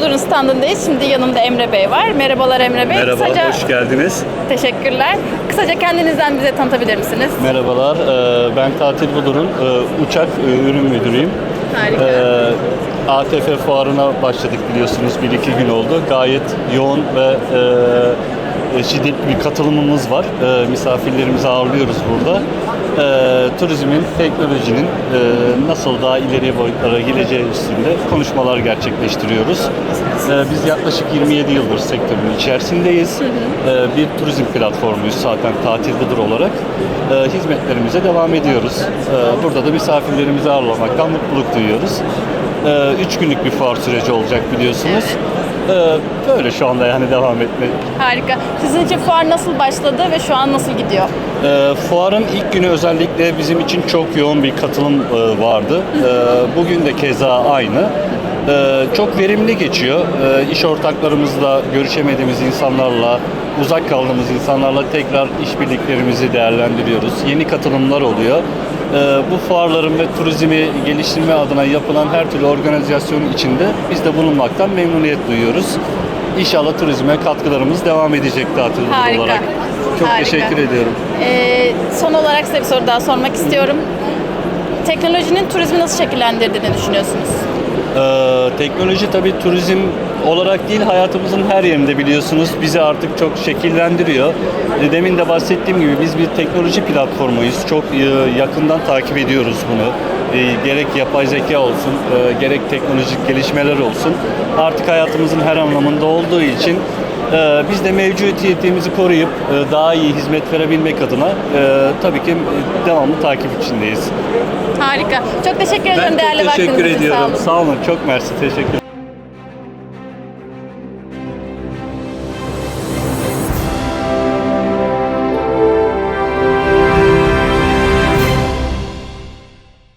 Budur'un standındayız. Şimdi yanımda Emre Bey var. Merhabalar Emre Bey. Merhaba, Kısaca, hoş geldiniz. Teşekkürler. Kısaca kendinizden bize tanıtabilir misiniz? Merhabalar, e, ben Tatil Budur'un e, uçak e, ürün müdürüyüm. Harika. ATF fuarına başladık biliyorsunuz, bir iki gün oldu. Gayet yoğun ve e, şiddetli bir katılımımız var. E, misafirlerimizi ağırlıyoruz burada. E, turizmin, teknolojinin e, nasıl daha ileriye boyutlara geleceği üstünde konuşmalar gerçekleştiriyoruz. E, biz yaklaşık 27 yıldır sektörün içerisindeyiz. E, bir turizm platformuyuz zaten Tatil Budur olarak. E, hizmetlerimize devam ediyoruz. E, burada da misafirlerimizi ağırlamaktan mutluluk duyuyoruz. E, üç günlük bir fuar süreci olacak biliyorsunuz. E, böyle şu anda yani devam etmek. Harika. Sizin için fuar nasıl başladı ve şu an nasıl gidiyor? E, fuarın ilk günü özellikle bizim için çok yoğun bir katılım e, vardı. E, bugün de keza aynı. E, çok verimli geçiyor. E, iş ortaklarımızla, görüşemediğimiz insanlarla, uzak kaldığımız insanlarla tekrar işbirliklerimizi değerlendiriyoruz. Yeni katılımlar oluyor. E, bu fuarların ve turizmi geliştirme adına yapılan her türlü organizasyonun içinde biz de bulunmaktan memnuniyet duyuyoruz. İnşallah turizme katkılarımız devam edecek tatil Harika. olarak. Çok Harika. teşekkür ediyorum. Ee, son olarak size bir soru daha sormak istiyorum. Teknolojinin turizmi nasıl şekillendirdiğini düşünüyorsunuz? Ee, teknoloji tabii turizm olarak değil hayatımızın her yerinde biliyorsunuz bizi artık çok şekillendiriyor. E, Demin de bahsettiğim gibi biz bir teknoloji platformuyuz. Çok e, yakından takip ediyoruz bunu. E, Gerek yapay zeka olsun, gerek teknolojik gelişmeler olsun. Artık hayatımızın her anlamında olduğu için biz de mevcutiyetimizi koruyup daha iyi hizmet verebilmek adına tabii ki devamlı takip içindeyiz. Harika. Çok teşekkür Ben ederim değerli teşekkür vaktiniz için. Sağ ediyorum. olun. Sağ olun. Çok mersi. Teşekkürler.